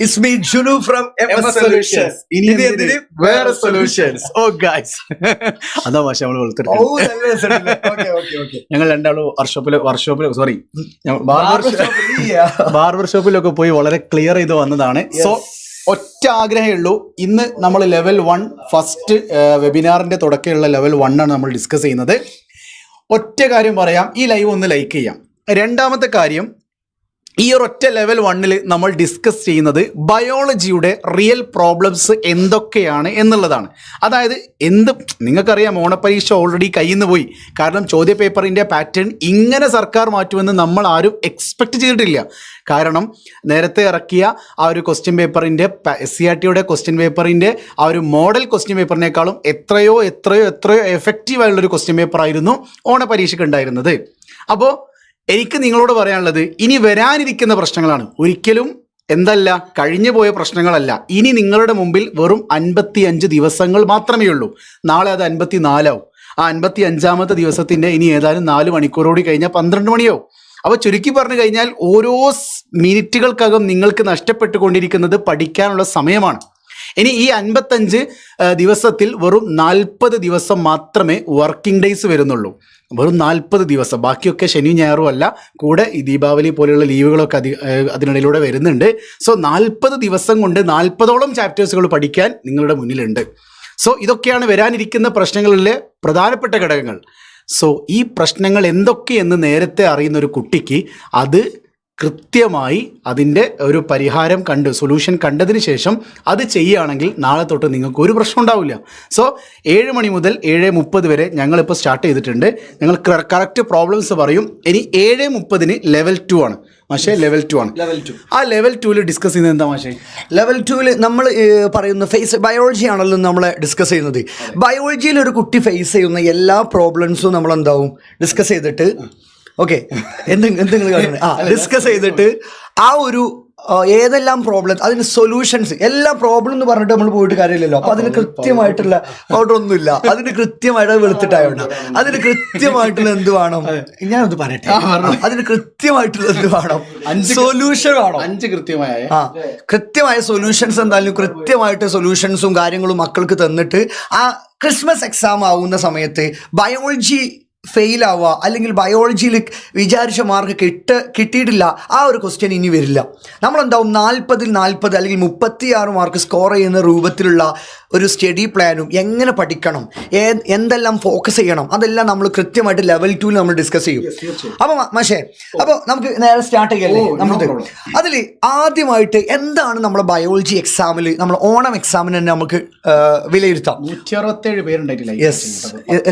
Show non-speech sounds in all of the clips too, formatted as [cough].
It's me Junu from Solutions. ഇനി എന്തിന്? വേറെ സൊല്യൂഷൻസ് [laughs] [laughs] ഓ ഗൈസ് അതാ ഭാഷ നമ്മൾ okay. ഞങ്ങൾ രണ്ടാളും വർക്ക്ഷോപ്പിൽ വർക്ക്ഷോപ്പിൽ സോറി. ബാർബർ ഷോപ്പിലൊക്കെ പോയി വളരെ ക്ലിയർ ചെയ്ത് വന്നതാണ്. സോ ഒറ്റ ആഗ്രഹമേ ഉള്ളൂ. ഇന്ന് നമ്മൾ ലെവൽ വൺ ഫസ്റ്റ് വെബിനാറിന്റെ തുടക്കമുള്ള ലെവൽ വൺ ആണ് നമ്മൾ ഡിസ്കസ് ചെയ്യുന്നത്. ഒറ്റ കാര്യം പറയാം. ഈ ലൈവ് ഒന്ന് ലൈക്ക് ചെയ്യാം. രണ്ടാമത്തെ കാര്യം ഈ ഒരൊറ്റ ലെവൽ വണ്ണിൽ നമ്മൾ ഡിസ്കസ് ചെയ്യുന്നത് ബയോളജിയുടെ റിയൽ പ്രോബ്ലംസ് എന്തൊക്കെയാണ് എന്നുള്ളതാണ്. അതായത് എന്ത് നിങ്ങൾക്കറിയാം ഓണപ്പരീക്ഷ ഓൾറെഡി കയ്യിൽ നിന്ന് പോയി. കാരണം ചോദ്യ പേപ്പറിന്റെ പാറ്റേൺ ഇങ്ങനെ സർക്കാർ മാറ്റുമെന്ന് നമ്മൾ ആരും എക്സ്പെക്റ്റ് ചെയ്തിട്ടില്ല. കാരണം നേരത്തെ ഇറക്കിയ ആ ഒരു ക്വസ്റ്റ്യൻ പേപ്പറിന്റെ എസ് സി ആർ ടിയുടെ ക്വസ്റ്റ്യൻ പേപ്പറിന്റെ ആ ഒരു മോഡൽ ക്വസ്റ്റ്യൻ പേപ്പറിനേക്കാളും എത്രയോ എത്രയോ എത്രയോ എഫക്റ്റീവ് ആയിട്ടുള്ളൊരു ക്വസ്റ്റ്യൻ പേപ്പറായിരുന്നു ഓണപരീക്ഷയ്ക്ക് ഉണ്ടായിരുന്നത്. അപ്പോൾ എനിക്ക് നിങ്ങളോട് പറയാനുള്ളത് ഇനി വരാനിരിക്കുന്ന പ്രശ്നങ്ങളാണ്. ഒരിക്കലും എന്തല്ല കഴിഞ്ഞു പോയ പ്രശ്നങ്ങളല്ല. ഇനി നിങ്ങളുടെ മുമ്പിൽ വെറും അൻപത്തി അഞ്ച് ദിവസങ്ങൾ മാത്രമേ ഉള്ളൂ. നാളെ അത് അൻപത്തി നാലാവും ആ അൻപത്തി അഞ്ചാമത്തെ ദിവസത്തിന്റെ ഇനി ഏതാനും നാല് മണിക്കൂറോടി കഴിഞ്ഞാൽ പന്ത്രണ്ട് മണിയോ അപ്പോൾ ചുരുക്കി പറഞ്ഞു കഴിഞ്ഞാൽ ഓരോ മിനിറ്റുകൾക്കകം നിങ്ങൾക്ക് നഷ്ടപ്പെട്ടുകൊണ്ടിരിക്കുന്നത് പഠിക്കാനുള്ള സമയമാണ്. ഇനി ഈ അൻപത്തഞ്ച് ദിവസത്തിൽ വെറും നാൽപ്പത് ദിവസം മാത്രമേ വർക്കിംഗ് ഡേയ്സ് വരുന്നുള്ളൂ. വെറും നാൽപ്പത് ദിവസം. ബാക്കിയൊക്കെ ശനി ഞായറും അല്ല. കൂടെ ഈ ദീപാവലി പോലെയുള്ള ലീവുകളൊക്കെ അതി അതിനിടയിലൂടെ വരുന്നുണ്ട്. സോ നാൽപ്പത് ദിവസം കൊണ്ട് നാൽപ്പതോളം ചാപ്റ്റേഴ്സുകൾ പഠിക്കാൻ നിങ്ങളുടെ മുന്നിലുണ്ട്. സോ ഇതൊക്കെയാണ് വരാനിരിക്കുന്ന പ്രശ്നങ്ങളിലെ പ്രധാനപ്പെട്ട ഘടകങ്ങൾ. സോ ഈ പ്രശ്നങ്ങൾ എന്തൊക്കെയെന്ന് നേരത്തെ അറിയുന്ന ഒരു കുട്ടിക്ക് അത് കൃത്യമായി അതിന്റെ ഒരു പരിഹാരം കണ്ട് സൊല്യൂഷൻ കണ്ടതിന് ശേഷം അത് ചെയ്യുകയാണെങ്കിൽ നാളെ തൊട്ട് നിങ്ങൾക്ക് ഒരു പ്രശ്നം ഉണ്ടാവില്ല. സോ ഏഴ് മണി മുതൽ ഏഴ് മുപ്പത് വരെ ഞങ്ങളിപ്പോൾ സ്റ്റാർട്ട് ചെയ്തിട്ടുണ്ട്. ഞങ്ങൾ കറക്റ്റ് പ്രോബ്ലംസ് പറയും. ഇനി ഏഴ് മുപ്പതിന് ലെവൽ ടു ആണ്. മാഷേ ലെവൽ ടു ആണ്. ലെവൽ ടു ആ ലെവൽ ടുവിൽ ഡിസ്കസ് ചെയ്യുന്നത് എന്താ മാഷേ? ലെവൽ ടുവിൽ നമ്മൾ പറയുന്ന ഫേസ് ബയോളജി ആണല്ലോ നമ്മൾ ഡിസ്കസ് ചെയ്യുന്നത്. ബയോളജിയിൽ ഒരു കുട്ടി ഫേസ് ചെയ്യുന്ന എല്ലാ പ്രോബ്ലംസും നമ്മൾ എന്താവും ഡിസ്കസ് ചെയ്തിട്ട് ഓക്കെ എന്ത് എന്തെങ്കിലും കാണുന്നത് ആ ഡിസ്കസ് ചെയ്തിട്ട് ആ ഒരു ഏതെല്ലാം പ്രോബ്ലം അതിന് സൊല്യൂഷൻസ് എല്ലാ പ്രോബ്ലം എന്ന് പറഞ്ഞിട്ട് നമ്മൾ പോയിട്ട് കാര്യമില്ലല്ലോ. അപ്പൊ അതിന് കൃത്യമായിട്ടുള്ള പൗഡർ ഒന്നുമില്ല അതിന് കൃത്യമായിട്ട് വെളുത്തിട്ടായോണ്ട. അതിന് കൃത്യമായിട്ടുള്ള എന്ത് വേണം? ഞാനത് പറയട്ടെ? അതിന് കൃത്യമായിട്ടുള്ള എന്ത് വേണം? സൊല്യൂഷൻ വേണം? അഞ്ച് കൃത്യമായ. ആ കൃത്യമായ സൊല്യൂഷൻസ് എന്തായാലും കൃത്യമായിട്ട് സൊല്യൂഷൻസും കാര്യങ്ങളും മക്കൾക്ക് തന്നിട്ട് ആ ക്രിസ്മസ് എക്സാം ആവുന്ന സമയത്ത് ബയോളജി ഫെയിൽ ആവുക അല്ലെങ്കിൽ ബയോളജിയിൽ വിചാരിച്ച മാർക്ക് കിട്ട കിട്ടിയിട്ടില്ല ആ ഒരു ക്വസ്റ്റ്യൻ ഇനി വരില്ല. നമ്മളെന്താവും? നാൽപ്പതിൽ നാൽപ്പത് അല്ലെങ്കിൽ മുപ്പത്തി ആറ് മാർക്ക് സ്കോർ ചെയ്യുന്ന രൂപത്തിലുള്ള ഒരു സ്റ്റഡി പ്ലാനും എങ്ങനെ പഠിക്കണം? എന്തെല്ലാം ഫോക്കസ് ചെയ്യണം? അതെല്ലാം നമ്മൾ കൃത്യമായിട്ട് ലെവൽ ടൂവിൽ നമ്മൾ ഡിസ്കസ് ചെയ്യും. അപ്പോൾ മഷേ അപ്പോൾ നമുക്ക് നേരെ സ്റ്റാർട്ട് ചെയ്യല്ലേ നമ്മൾ അതിൽ ആദ്യമായിട്ട് എന്താണ് നമ്മുടെ ബയോളജി എക്സാമിൽ നമ്മൾ ഓണം എക്സാമിന് തന്നെ നമുക്ക് വിലയിരുത്താം? നൂറ്റി അറുപത്തേഴ് പേരുണ്ടായിട്ടില്ല യെസ്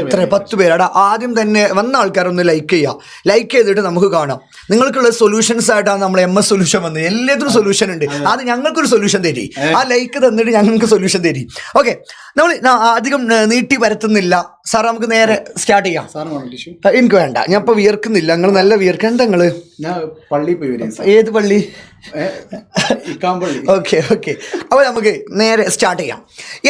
എത്ര? പത്ത് പേരാടാ. ആദ്യം തന്നെ വന്ന ആൾക്കാരൊന്ന് ലൈക്ക് ചെയ്യുക ലൈക്ക് ചെയ്തിട്ട് നമുക്ക് കാണാം. നിങ്ങൾക്കുള്ള സൊല്യൂഷൻസ് ആയിട്ടാണ് നമ്മൾ എം എസ് സൊല്യൂഷൻ വന്നത്. എല്ലാത്തിനും സൊല്യൂഷൻ ഉണ്ട്. അത്. ഞങ്ങൾക്കൊരു സൊല്യൂഷൻ തരി. ആ ലൈക്ക് തന്നിട്ട് ഞങ്ങൾക്ക് സൊല്യൂഷൻ തരി. ഓക്കെ നമ്മൾ അധികം നീട്ടി പരത്തുന്നില്ല. സാർ നമുക്ക് നേരെ സ്റ്റാർട്ട് ചെയ്യാം. എനിക്ക് വേണ്ട. ഞാൻ ഇപ്പൊ വിയർക്കുന്നില്ല. നിങ്ങൾ നല്ല വിയർക്കണ്ട നിങ്ങൾ? ഞാൻ പോയി വരും ഏത് പള്ളി? Okay okay. അപ്പൊ നമുക്ക് നേരെ സ്റ്റാർട്ട് ചെയ്യാം.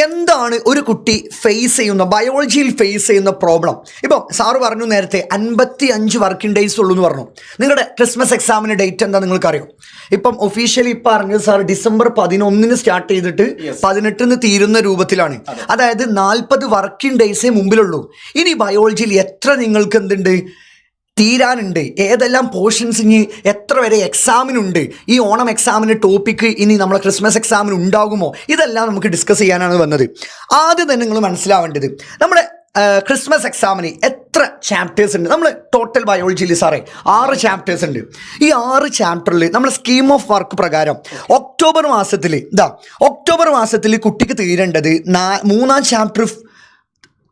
എന്താണ് ഒരു കുട്ടി ഫേസ് ചെയ്യുന്ന ബയോളജിയിൽ ഫേസ് ചെയ്യുന്ന പ്രോബ്ലം ഇപ്പം സാറ് പറഞ്ഞു നേരത്തെ അൻപത്തി അഞ്ച് വർക്കിംഗ് ഡേയ്സ് ഉള്ളൂ എന്ന് പറഞ്ഞു. നിങ്ങളുടെ ക്രിസ്മസ് എക്സാമിന് ഡേറ്റ് എന്താ നിങ്ങൾക്ക് അറിയും ഇപ്പം ഒഫീഷ്യലി ഇപ്പം അറിഞ്ഞത് സാർ ഡിസംബർ പതിനൊന്നിന് സ്റ്റാർട്ട് ചെയ്തിട്ട് പതിനെട്ടിന് തീരുന്ന രൂപത്തിലാണ്. അതായത് നാൽപ്പത് വർക്കിംഗ് ഡേയ്സേ മുമ്പിലുള്ളൂ ഇനി ബയോളജിയിൽ എത്ര നിങ്ങൾക്ക് എന്തുണ്ട്? തീരാനുണ്ട്. ഏതെല്ലാം പോർഷൻസ് ഇനി എത്ര വരെ എക്സാമിനുണ്ട് ഈ ഓണം എക്സാമിന് ടോപ്പിക്ക് ഇനി നമ്മളെ ക്രിസ്മസ് എക്സാമിന് ഉണ്ടാകുമോ? ഇതെല്ലാം നമുക്ക് ഡിസ്കസ് ചെയ്യാനാണ് വന്നത്. ആദ്യം തന്നെ നിങ്ങൾ മനസ്സിലാവേണ്ടത് നമ്മുടെ ക്രിസ്മസ് എക്സാമിന് എത്ര ചാപ്റ്റേഴ്സ് ഉണ്ട്? നമ്മൾ ടോട്ടൽ ബയോളജിയിൽ സാറേ ആറ് ചാപ്റ്റേഴ്സ് ഉണ്ട്. ഈ ആറ് ചാപ്റ്ററിൽ നമ്മുടെ സ്കീം ഓഫ് വർക്ക് പ്രകാരം ഒക്ടോബർ മാസത്തിൽ ഇതാ ഒക്ടോബർ മാസത്തിൽ കുട്ടിക്ക് തീരേണ്ടത് നാ- മൂന്നാം ചാപ്റ്റർ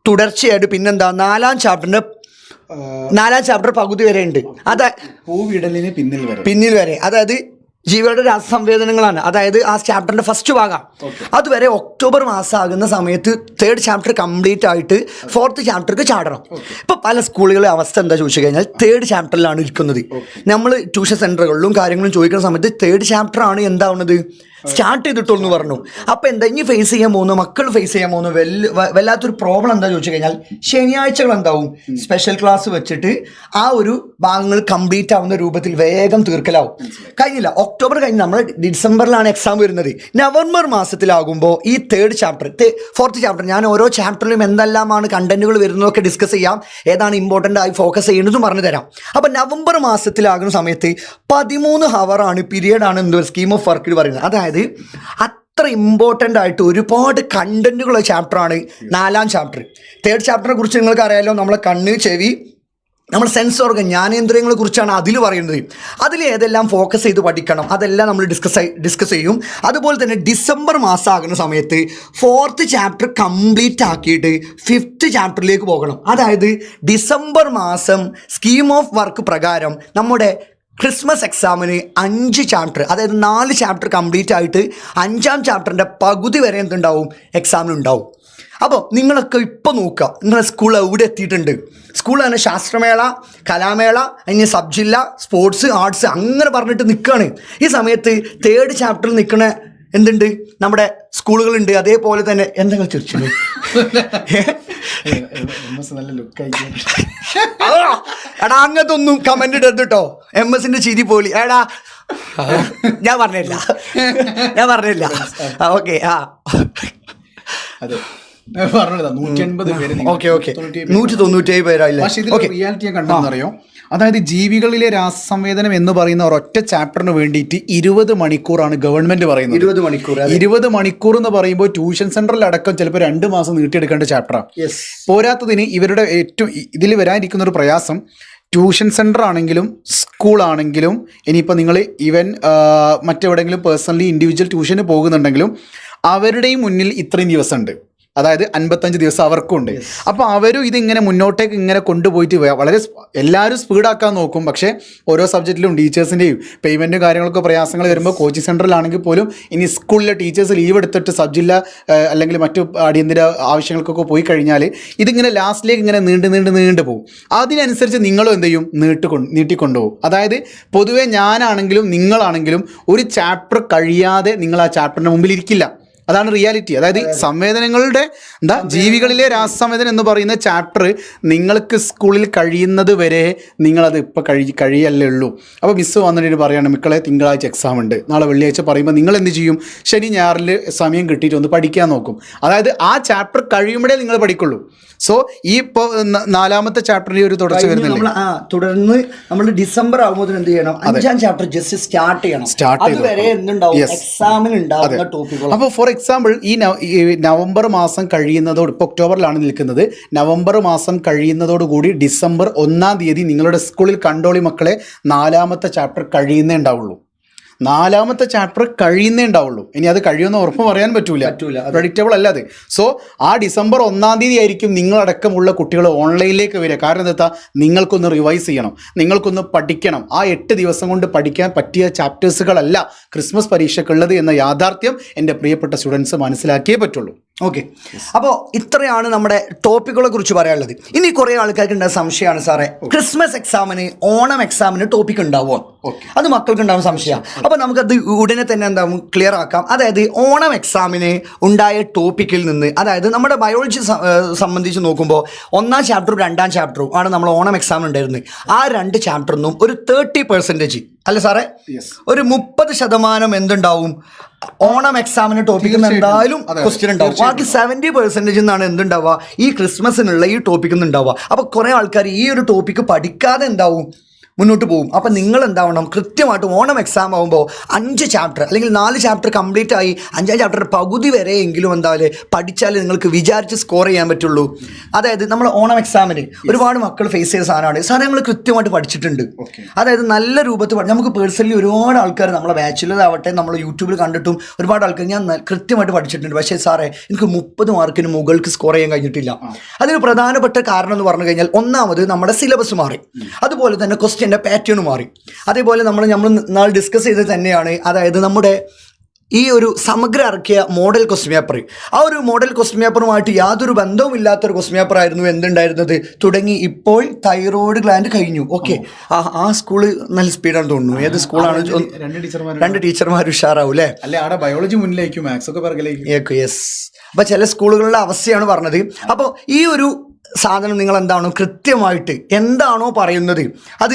തുടർച്ചയായിട്ട് പിന്നെന്താ നാലാം ചാപ്റ്ററിന്റെ നാലാം ചാപ്റ്റർ പകുതി വരെ ഉണ്ട്. അതായത് പൂവിടലിന് പിന്നിൽ വരെ. പിന്നിൽ വരെ. അതായത് ജീവികളുടെ രാസസംവേദനങ്ങളാണ്. അതായത് ആ ചാപ്റ്ററിന്റെ ഫസ്റ്റ് ഭാഗം. അതുവരെ ഒക്ടോബർ മാസം ആകുന്ന സമയത്ത് തേർഡ് ചാപ്റ്റർ കംപ്ലീറ്റ് ആയിട്ട് ഫോർത്ത് ചാപ്റ്റർക്ക് ചാടണം. ഇപ്പൊ പല സ്കൂളുകളിലെ അവസ്ഥ എന്താ ചോദിച്ചു കഴിഞ്ഞാൽ തേർഡ് ചാപ്റ്ററിലാണ് ഇരിക്കുന്നത്. നമ്മൾ ട്യൂഷൻ സെന്ററുകളിലും കാര്യങ്ങളും ചോദിക്കുന്ന സമയത്ത് തേർഡ് ചാപ്റ്റർ ആണ് എന്താവുന്നത്? സ്റ്റാർട്ട് ചെയ്തിട്ടുള്ളൂ എന്ന് പറഞ്ഞു. അപ്പൊ എന്താ ഇനി ഫേസ് ചെയ്യാൻ പോകുന്നു മക്കൾ ഫേസ് ചെയ്യാൻ പോകുന്നു വല്ല വല്ലാത്തൊരു പ്രോബ്ലം എന്താ ചോദിച്ചു കഴിഞ്ഞാൽ ശനിയാഴ്ചകൾ എന്താവും? സ്പെഷ്യൽ ക്ലാസ് വെച്ചിട്ട് ആ ഒരു ഭാഗങ്ങൾ കംപ്ലീറ്റ് ആവുന്ന രൂപത്തിൽ വേഗം തീർക്കലാവും. കഴിഞ്ഞില്ല. ഒക്ടോബർ കഴിഞ്ഞ് നമ്മൾ ഡിസംബറിലാണ് എക്സാം വരുന്നത്. നവംബർ മാസത്തിലാകുമ്പോൾ ഈ തേർഡ് ചാപ്റ്റർ ഫോർത്ത് ചാപ്റ്റർ ഞാൻ ഓരോ ചാപ്റ്ററിലും എന്തെല്ലാമാണ് കണ്ടന്റുകൾ വരുന്നതൊക്കെ ഡിസ്കസ് ചെയ്യാം. ഏതാണ് ഇമ്പോർട്ടന്റ് ആയി ഫോക്കസ് ചെയ്യേണ്ടതും പറഞ്ഞു തരാം. അപ്പം നവംബർ മാസത്തിലാകുന്ന സമയത്ത് പതിമൂന്ന് ഹവറാണ് പീരിയഡാണ് എന്തോ സ്കീം ഓഫ് വർക്കിൽ പറയുന്നത്. അതായത് അത്ര ഇമ്പോർട്ടന്റ് ആയിട്ട് ഒരുപാട് കണ്ടന്റുകളുള്ള ചാപ്റ്ററാണ് നാലാം ചാപ്റ്റർ തേർഡ് ചാപ്റ്ററിനെ കുറിച്ച് നിങ്ങൾക്ക് അറിയാമല്ലോ നമ്മളെ കണ്ണ് ചെവി നമ്മൾ സെൻസ് ഓർഗൻ ജ്ഞാനേന്ദ്രിയങ്ങളെ കുറിച്ചാണ് അതിൽ പറയുന്നത്. അതിൽ ഏതെല്ലാം ഫോക്കസ് ചെയ്ത് പഠിക്കണം അതെല്ലാം നമ്മൾ ഡിസ്കസ് ഡിസ്കസ് ചെയ്യും. അതുപോലെ തന്നെ ഡിസംബർ മാസം ആകുന്ന സമയത്ത് ഫോർത്ത് ചാപ്റ്റർ കംപ്ലീറ്റ് ആക്കിയിട്ട് ഫിഫ്ത്ത് ചാപ്റ്ററിലേക്ക് പോകണം. അതായത് ഡിസംബർ മാസം സ്കീം ഓഫ് വർക്ക് പ്രകാരം നമ്മുടെ ക്രിസ്മസ് എക്സാമിന് അഞ്ച് ചാപ്റ്റർ അതായത് നാല് ചാപ്റ്റർ കംപ്ലീറ്റ് ആയിട്ട് അഞ്ചാം ചാപ്റ്ററിന്റെ പകുതി വരെ എന്തുണ്ടാവും? എക്സാമിനുണ്ടാവും അപ്പോൾ നിങ്ങളൊക്കെ ഇപ്പോൾ നോക്കുക നിങ്ങളെ സ്കൂൾ എവിടെ എത്തിയിട്ടുണ്ട്? സ്കൂൾ തന്നെ ശാസ്ത്രമേള കലാമേള അതിന് സബ് ജില്ല സ്പോർട്സ് ആർട്സ് അങ്ങനെ പറഞ്ഞിട്ട് നിൽക്കുകയാണ് ഈ സമയത്ത് തേർഡ് ചാപ്റ്ററിൽ നിൽക്കണ എന്തുണ്ട്? നമ്മുടെ സ്കൂളുകളുണ്ട് അതേപോലെ തന്നെ എന്തെങ്കിലും ചിരിച്ചു നല്ല ലുക്ക് എടാ അങ്ങനത്തെ ഒന്നും കമന്റ് ഇടരുത് കേട്ടോ എം എസിന്റെ ചിരി പോലി. എടാ. ഞാൻ പറഞ്ഞില്ല. ഞാൻ പറഞ്ഞില്ല. ഓക്കെ ആ. അതെ. പറഞ്ഞതാ നൂറ്റി എൺപത് പേര് ഓക്കെ ഓക്കെ നൂറ്റി തൊണ്ണൂറ്റി പേരായില്ലേ റിയാലിറ്റി കണ്ടെന്നറിയോ അതായത് ജീവികളിലെ രാസസംവേദനം എന്ന് പറയുന്ന ഒരൊറ്റ ചാപ്റ്ററിന് വേണ്ടിയിട്ട് ഇരുപത് മണിക്കൂറാണ് ഗവൺമെന്റ് പറയുന്നത്. ഇരുപത് മണിക്കൂർ ഇരുപത് മണിക്കൂർ എന്ന് പറയുമ്പോൾ ട്യൂഷൻ സെന്ററിൽ അടക്കം ചിലപ്പോൾ രണ്ട് മാസം നീട്ടിയെടുക്കേണ്ട ചാപ്റ്ററാണ് പോരാത്തതിന് ഇവരുടെ ഏറ്റവും ഇതിൽ വരാനിരിക്കുന്ന ഒരു പ്രയാസം ട്യൂഷൻ സെന്റർ ആണെങ്കിലും സ്കൂൾ ആണെങ്കിലും ഇനിയിപ്പോൾ നിങ്ങൾ ഈവൻ മറ്റെവിടെയെങ്കിലും പേഴ്സണലി ഇൻഡിവിജ്വൽ ട്യൂഷന് പോകുന്നുണ്ടെങ്കിലും അവരുടെയും മുന്നിൽ ഇത്രയും ദിവസമുണ്ട്. അതായത് അൻപത്തഞ്ച് ദിവസം അവർക്കും ഉണ്ട് അപ്പോൾ അവരും ഇതിങ്ങനെ മുന്നോട്ടേക്ക് ഇങ്ങനെ കൊണ്ടുപോയിട്ട് വളരെ എല്ലാവരും സ്പീഡാക്കാൻ നോക്കും. പക്ഷേ ഓരോ സബ്ജക്റ്റിലും ടീച്ചേഴ്സിന്റെയും പേയ്മെന്റും കാര്യങ്ങളൊക്കെ പ്രയാസങ്ങൾ വരുമ്പോൾ കോച്ചിങ് സെന്ററിലാണെങ്കിൽ പോലും ഇനി സ്കൂളിലെ ടീച്ചേഴ്സ് ലീവ് എടുത്തിട്ട് സബ് ജില്ല അല്ലെങ്കിൽ മറ്റു അടിയന്തര ആവശ്യങ്ങൾക്കൊക്കെ പോയി കഴിഞ്ഞാൽ ഇതിങ്ങനെ ലാസ്റ്റിലേക്ക് ഇങ്ങനെ നീണ്ട് നീണ്ട് നീണ്ടു പോകും അതിനനുസരിച്ച് നിങ്ങളും എന്ത് ചെയ്യും? നീട്ടിക്കൊണ്ട് നീട്ടിക്കൊണ്ടുപോകും അതായത് പൊതുവേ ഞാനാണെങ്കിലും നിങ്ങളാണെങ്കിലും ഒരു ചാപ്റ്റർ കഴിയാതെ നിങ്ങൾ ആ ചാപ്റ്ററിന് മുമ്പിൽ ഇരിക്കില്ല. അതാണ് റിയാലിറ്റി. അതായത് സംവേദനങ്ങളുടെ എന്താ ജീവികളിലെ രാസസംവേദനം എന്ന് പറയുന്ന ചാപ്റ്റർ നിങ്ങൾക്ക് സ്കൂളിൽ കഴിയുന്നത് വരെ നിങ്ങളത് ഇപ്പോൾ കഴി കഴിയല്ലേ ഉള്ളൂ. അപ്പോൾ മിസ്സ് വന്നിട്ട് പറയുകയാണ് മക്കളെ തിങ്കളാഴ്ച എക്സാം ഉണ്ട്. നാളെ വെള്ളിയാഴ്ച പറയുമ്പോൾ നിങ്ങൾ എന്ത് ചെയ്യും? ശനി ഞായറിൽ സമയം കിട്ടിയിട്ട് ഒന്ന് പഠിക്കാൻ നോക്കും. അതായത് ആ ചാപ്റ്റർ കഴിയുമ്പോഴേ നിങ്ങൾ പഠിക്കുള്ളൂ. സോ ഈ ഇപ്പോൾ നാലാമത്തെ ചാപ്റ്ററിന്റെ ഒരു തുടർച്ച വരുന്നില്ല? തുടർന്ന് നമ്മൾ ഡിസംബർ ആകുമ്പോൾ എന്ത് ചെയ്യണം? അഞ്ചാം ചാപ്റ്റർ ജസ്റ്റ് സ്റ്റാർട്ട് ചെയ്യണം. സ്റ്റാർട്ട് ചെയ്തു. എക്സാമിന് ഉണ്ടാവുന്ന ടോപ്പിക്കുകൾ അപ്പോൾ ഫോർ എക്സാമ്പിൾ ഈ നവംബർ മാസം കഴിയുന്നതോട് ഇപ്പോൾ ഒക്ടോബറിലാണ് നിൽക്കുന്നത്. നവംബർ മാസം കഴിയുന്നതോടുകൂടി ഡിസംബർ ഒന്നാം തീയതി നിങ്ങളുടെ സ്കൂളിൽ കണ്ടോളി മക്കളെ നാലാമത്തെ ചാപ്റ്റർ കഴിയുന്നേ ഉണ്ടാവുള്ളൂ. നാലാമത്തെ ചാപ്റ്റർ കഴിയുന്നേ ഉണ്ടാവുള്ളൂ. ഇനി അത് കഴിയുമെന്ന് ഉറപ്പ് പറയാൻ പറ്റൂല. പറ്റൂല, പ്രഡിക്റ്റബിൾ അല്ല അത്. സോ ആ ഡിസംബർ ഒന്നാം തീയതി ആയിരിക്കും നിങ്ങളടക്കമുള്ള കുട്ടികൾ ഓൺലൈനിലേക്ക് വരിക. കാരണം എന്താ നിങ്ങൾക്കൊന്ന് റിവൈസ് ചെയ്യണം. നിങ്ങൾക്കൊന്ന് പഠിക്കണം. ആ എട്ട് ദിവസം കൊണ്ട് പഠിക്കാൻ പറ്റിയ ചാപ്റ്റേഴ്സുകളല്ല ക്രിസ്മസ് പരീക്ഷയ്ക്കുള്ളത് എന്ന യാഥാർത്ഥ്യം എന്റെ പ്രിയപ്പെട്ട സ്റ്റുഡൻസ് മനസ്സിലാക്കിയേ പറ്റുള്ളൂ. ഓക്കെ അപ്പോൾ ഇത്രയാണ് നമ്മുടെ ടോപ്പിക്കുകളെ കുറിച്ച് പറയാനുള്ളത്. ഇനി കുറേ ആൾക്കാർക്ക് ഉണ്ടായ സംശയമാണ് സാറേ. ക്രിസ്മസ് എക്സാമിന് ഓണം എക്സാമിന് ടോപ്പിക് ഉണ്ടാവുമോ? അത് മക്കൾക്ക് ഉണ്ടാവും സംശയമാണ് അപ്പോൾ നമുക്കത് ഉടനെ തന്നെ എന്താ ക്ലിയർ ആക്കാം. അതായത് ഓണം എക്സാമിന് ഉണ്ടായ ടോപ്പിക്കിൽ നിന്ന് അതായത് നമ്മുടെ ബയോളജി സംബന്ധിച്ച് നോക്കുമ്പോൾ ഒന്നാം ചാപ്റ്ററും രണ്ടാം ചാപ്റ്ററും ആണ് നമ്മൾ ഓണം എക്സാമിന് ഉണ്ടായിരുന്നത്. ആ രണ്ട് ചാപ്റ്ററിൽ നിന്നും ഒരു തേർട്ടി പെർസെന്റേജ് അല്ല സാറേ. ഒരു മുപ്പത് ശതമാനം എന്തുണ്ടാവും? ഓണം എക്സാമിന് ടോപ്പിക്ക് എന്തായാലും അതെ, ക്വസ്റ്റ്യൻ ഉണ്ടാവും. ബാക്കി സെവന്റി പെർസെന്റേജ് എന്നാണ് എന്തുണ്ടാവുക? ഈ ക്രിസ്മസിനുള്ള ഈ ടോപ്പിക്കിൽ നിന്ന് ഉണ്ടാവുക. അപ്പോൾ കുറേ ആൾക്കാർ ഈ ഒരു ടോപ്പിക്ക് പഠിക്കാതെ എന്താവും? മുന്നോട്ട് പോകും. അപ്പം നിങ്ങൾ എന്താവണം കൃത്യമായിട്ട് ഓണം എക്സാം ആകുമ്പോൾ അഞ്ച് ചാപ്റ്റർ അല്ലെങ്കിൽ നാല് ചാപ്റ്റർ കംപ്ലീറ്റ് ആയി അഞ്ചാം ചാപ്റ്റർ പകുതി വരെ എങ്കിലും എന്തായാലും പഠിച്ചാലേ നിങ്ങൾക്ക് വിചാരിച്ച് സ്കോർ ചെയ്യാൻ പറ്റുള്ളൂ. അതായത് നമ്മൾ ഓണം എക്സാമിന് ഒരുപാട് മക്കൾ ഫേസ് ചെയ്ത സാധനമാണ്. സാറേ നമ്മൾ കൃത്യമായിട്ട് പഠിച്ചിട്ടുണ്ട്. അതായത് നല്ല രൂപത്തിൽ പഠിച്ചു നമുക്ക് പേഴ്സണലി ഒരുപാട് ആൾക്കാർ നമ്മളെ ബാച്ചിലാവട്ടെ നമ്മൾ യൂട്യൂബിൽ കണ്ടിട്ടും ഒരുപാട് ആൾക്കാർ ഞാൻ കൃത്യമായിട്ട് പഠിച്ചിട്ടുണ്ട്. പക്ഷേ സാറേ എനിക്ക് മുപ്പത് മാർക്കിന് മുകൾക്ക് സ്കോർ ചെയ്യാൻ കഴിഞ്ഞിട്ടില്ല. അതിന് പ്രധാനപ്പെട്ട കാരണം എന്ന് പറഞ്ഞു കഴിഞ്ഞാൽ ഒന്നാമത് നമ്മുടെ സിലബസ് മാറി. അതുപോലെ തന്നെ ക്വസ്റ്റ്യന്റെ പാറ്റേൺ മാറി. അതേപോലെ നമ്മൾ നമ്മൾ നാളെ ഡിസ്കസ് ചെയ്തത് തന്നെയാണ്. അതായത് നമ്മുടെ ഈ ഒരു സമഗ്ര ഇറക്കിയ മോഡൽ ക്വസ്റ്റ്യൻ പേപ്പർ ആ ഒരു മോഡൽ ക്വസ്റ്റ്യൻ പേപ്പറുമായിട്ട് യാതൊരു ബന്ധവും ഇല്ലാത്തൊരു ക്വസ്റ്റ്യൻ പേപ്പർ ആയിരുന്നു എന്തുണ്ടായിരുന്നത്? തുടങ്ങി ഇപ്പോൾ തൈറോയിഡ് ഗ്ലാൻഡ് കഴിഞ്ഞു. ഓക്കെ ആ ആ സ്കൂൾ നല്ല സ്പീഡാണ് തോന്നുന്നു. ഏത് സ്കൂളാണ് രണ്ട് ടീച്ചർമാർ രണ്ട് ടീച്ചർമാർ ഉഷാറാവും അല്ലേ അല്ലെ അവിടെ ബയോളജി മുന്നിലേക്കും മാത്സ് ഒക്കെ പിറകിലേക്കും. യെസ് അപ്പോൾ ചില സ്കൂളുകളുടെ അവസ്ഥയാണ് പറഞ്ഞത്. അപ്പോൾ ഈ ഒരു സാധനം നിങ്ങൾ എന്താണോ കൃത്യമായിട്ട് എന്താണോ പറയുന്നത്. അത്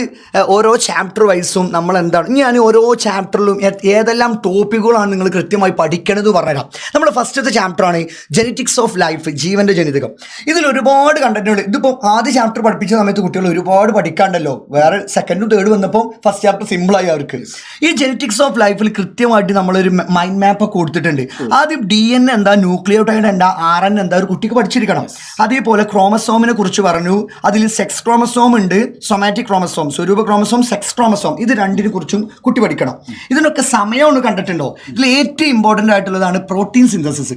ഓരോ ചാപ്റ്റർ വൈസും നമ്മൾ എന്താണ് ഞാൻ ഓരോ ചാപ്റ്ററിലും ഏതെല്ലാം ടോപ്പിക്കുകളാണ് നിങ്ങൾ കൃത്യമായി പഠിക്കണത് പറഞ്ഞുതരാം. നമ്മൾ ഫസ്റ്റത്തെ ചാപ്റ്ററാണ് ജെനറ്റിക്സ് ഓഫ് ലൈഫ് ജീവന്റെ ജനിതകം. ഇതിൽ ഒരുപാട് കണ്ടന്റുണ്ട് ഇതിപ്പോൾ ആദ്യ ചാപ്റ്റർ പഠിപ്പിച്ച സമയത്ത് കുട്ടികൾ ഒരുപാട് പഠിക്കാണ്ടല്ലോ. വേറെ സെക്കൻഡും തേർഡ് വന്നപ്പോൾ ഫസ്റ്റ് ചാപ്റ്റർ സിമ്പിളായി അവർക്ക്. ഈ ജെനറ്റിക്സ് ഓഫ് ലൈഫിൽ കൃത്യമായിട്ട് നമ്മളൊരു മൈൻഡ് മാപ്പ് ഒക്കെ കൊടുത്തിട്ടുണ്ട്. ആദ്യം ഡി എൻ എന്താ ന്യൂക്ലിയോടൈഡ് എന്താ ആർ എൻ എന്താ ഒരു കുട്ടിക്ക് പഠിച്ചിരിക്കണം. അതേപോലെ ക്രോമസോമിനെ കുറിച്ച് പറഞ്ഞു. അതിൽ സെക്സ് ക്രോമസോം ഉണ്ട് സൊമാറ്റിക് ക്രോമസോം സ്വരൂപ ക്രോമസോം സെക്സ് ക്രോമസോം ഇത് രണ്ടിനെ കുറിച്ചും കുട്ടി പഠിക്കണം. ഇതിനൊക്കെ സമയമാണ് കണ്ടിട്ടുണ്ടോ? ഇതിൽ ഏറ്റവും ഇമ്പോർട്ടന്റ് ആയിട്ടുള്ളതാണ് പ്രോട്ടീൻ സിന്തസിസ്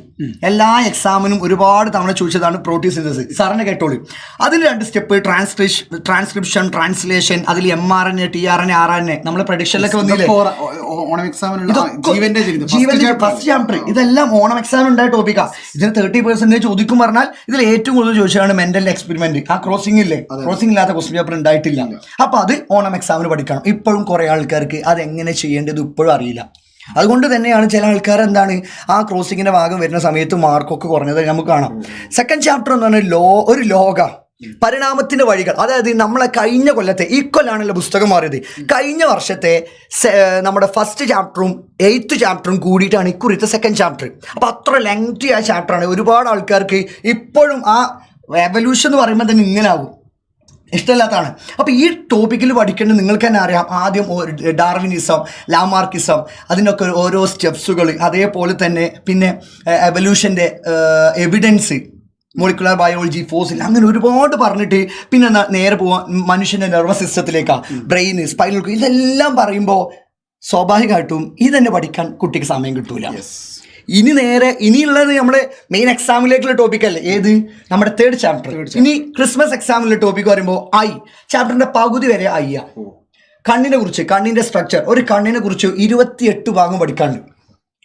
എല്ലാ എക്സാമിനും ഒരുപാട് തവണ ചോദിച്ചതാണ് പ്രോട്ടീൻ സിന്തസിസ് സാറിനെ കേട്ടോളൂ. അതിൽ രണ്ട് സ്റ്റെപ്പ് ട്രാൻസ്ക്രിപ്ഷൻ ട്രാൻസ്ക്രിപ്ഷൻ ട്രാൻസ്ലേഷൻ അതിൽ M R N A T R N R N A നമ്മളെ പ്രഡിക്ഷനിലൊക്കെ വന്നില്ലേ ഓണം ജീവന്റെ. ഫസ്റ്റ് ചാപ്റ്റർ ഇതെല്ലാം ഓണം എക്സാം ഉണ്ടായ ടോപ്പിക്കാ ഇതിന് തേർട്ടി പെർസെന്റേജ് ചോദിക്കും പറഞ്ഞാൽ ഇതിൽ ഏറ്റവും കൂടുതൽ ചോദിച്ചതാണ് മെന്റൽ എക്സ്പെരിമെന്റ് ആ ക്രോസിംഗ് ഇല്ലേ? ക്രോസിംഗ് ഇല്ലാത്ത ക്വസ്റ്റ്യൻ പേപ്പർ ഉണ്ടായിട്ടില്ല. അപ്പൊ അത് ഓണം എക്സാമിന് പഠിക്കണം. ഇപ്പോഴും കുറെ ആൾക്കാർക്ക് അത് എങ്ങനെ ചെയ്യേണ്ടത് ഇപ്പോഴും അറിയില്ല. അതുകൊണ്ട് തന്നെയാണ് ചില ആൾക്കാർ എന്താണ് ആ ക്രോസിങ്ങിന്റെ ഭാഗം വരുന്ന സമയത്ത് മാർക്കൊക്കെ കുറഞ്ഞത് നമുക്ക് കാണാം. സെക്കൻഡ് ചാപ്റ്റർ എന്ന് പറഞ്ഞാൽ ലോ ഒരു ലോക പരിണാമത്തിന്റെ വഴികൾ. അതായത് നമ്മളെ കഴിഞ്ഞ കൊല്ലത്തെ ഈ കൊല്ലാണല്ലോ പുസ്തകം മാറിയത്. കഴിഞ്ഞ വർഷത്തെ നമ്മുടെ ഫസ്റ്റ് ചാപ്റ്ററും എയ്ത്ത് ചാപ്റ്ററും കൂടിയിട്ടാണ് ഇക്കുറിത്തെ സെക്കൻഡ് ചാപ്റ്റർ അപ്പോൾ അത്ര ലെങ്തി ആ ചാപ്റ്ററാണ് ഒരുപാട് ആൾക്കാർക്ക് ഇപ്പോഴും ആ എവല്യൂഷൻ എന്ന് പറയുമ്പോൾ തന്നെ ഇങ്ങനെ ആകും ഇഷ്ടമില്ലാത്തതാണ്. അപ്പോൾ ഈ ടോപ്പിക്കിൽ പഠിക്കേണ്ടത് നിങ്ങൾക്ക് തന്നെ അറിയാം. ആദ്യം ഡാർവിനിസം ലാമാർക്കിസം അതിനൊക്കെ ഓരോ സ്റ്റെപ്സുകൾ അതേപോലെ തന്നെ പിന്നെ എവല്യൂഷന്റെ എവിഡൻസ് മോളിക്കുലർ ബയോളജി ഫോസിൽ അങ്ങനെ ഒരുപാട് പറഞ്ഞിട്ട് പിന്നെ നേരെ പോവാൻ മനുഷ്യന്റെ നെർവസ് സിസ്റ്റത്തിലേക്കാണ് ബ്രെയിന് സ്പൈനൽ ഇതെല്ലാം പറയുമ്പോൾ സ്വാഭാവികമായിട്ടും ഇതന്നെ പഠിക്കാൻ കുട്ടിക്ക് സമയം കിട്ടൂല. ഇനി നേരെ ഇനിയുള്ളത് നമ്മുടെ മെയിൻ എക്സാമിലേക്കുള്ള ടോപ്പിക് അല്ലേ? ഏത്? നമ്മുടെ തേർഡ് ചാപ്റ്റർ ഇനി ക്രിസ്മസ് എക്സാമിലെ ടോപ്പിക് പറയുമ്പോൾ ഐ ചാപ്റ്ററിന്റെ പകുതി വരെ ഐ കണ്ണിനെ കുറിച്ച് കണ്ണിന്റെ സ്ട്രക്ചർ ഒരു കണ്ണിനെ കുറിച്ച് ഇരുപത്തിയെട്ട് ഭാഗം പഠിക്കാനുണ്ട്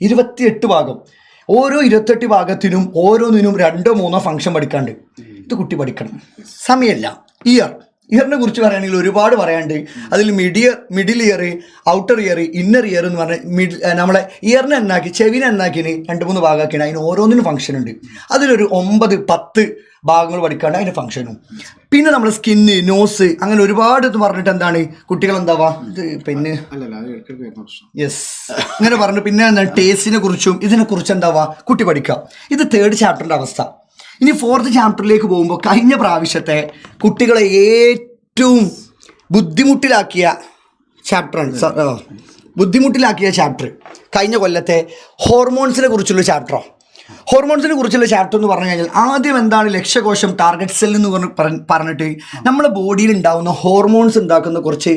ഇരുപത്തിയെട്ട് ഭാഗം. ഓരോ ഇരുപത്തെട്ട് ഭാഗത്തിനും ഓരോന്നിനും രണ്ടോ മൂന്നോ ഫംഗ്ഷൻ പഠിക്കാണ്ട്. ഇത് കുട്ടി പഠിക്കണം. സമയമല്ല. ഇയർ ഇയറിനെ കുറിച്ച് പറയുകയാണെങ്കിൽ ഒരുപാട് പറയാണ്ട് അതിൽ മിഡിയർ middle ear outer ear inner ear എന്ന് പറഞ്ഞ മിഡിൽ നമ്മളെ ഇയറിനെ എന്നാക്കി ചെവിനെ എന്നാക്കിന് രണ്ട് മൂന്ന് ഭാഗമാക്കിയാണ്. അതിന് ഓരോന്നിനും ഫംഗ്ഷൻ ഉണ്ട്. അതിലൊരു ഒമ്പത് പത്ത് ഭാഗങ്ങൾ പഠിക്കാണ്ട് അതിന്റെ ഫംഗ്ഷനും പിന്നെ നമ്മുടെ സ്കിന്ന് നോസ് അങ്ങനെ ഒരുപാട് ഇത് പറഞ്ഞിട്ട് എന്താണ്? കുട്ടികൾ എന്താവാ ഇത് പിന്നെ യെസ് അങ്ങനെ പറഞ്ഞു പിന്നെ എന്താണ്? ടേസ്റ്റിനെ കുറിച്ചും ഇതിനെ കുറിച്ച് എന്താവാ? കുട്ടി പഠിക്കുക ഇത് തേർഡ് ചാപ്റ്ററിന്റെ അവസ്ഥ. ഇനി ഫോർത്ത് ചാപ്റ്ററിലേക്ക് പോകുമ്പോൾ കഴിഞ്ഞ പ്രാവശ്യത്തെ കുട്ടികളെ ഏറ്റവും ബുദ്ധിമുട്ടിലാക്കിയ ചാപ്റ്ററാണ് ബുദ്ധിമുട്ടിലാക്കിയ ചാപ്റ്റർ കഴിഞ്ഞ കൊല്ലത്തെ ഹോർമോൺസിനെ കുറിച്ചുള്ള ചാപ്റ്ററോ ഹോർമോൺസിനെ കുറിച്ചുള്ള ചാപ്റ്റർ എന്ന് പറഞ്ഞു കഴിഞ്ഞാൽ ആദ്യം എന്താണ് ലക്ഷ്യകോശം ടാർഗറ്റ് സെൽ എന്ന് പറഞ്ഞ് പറ- പറഞ്ഞിട്ട് നമ്മുടെ ബോഡിയിൽ ഉണ്ടാകുന്ന ഹോർമോൺസ് ഉണ്ടാക്കുന്ന കുറച്ച്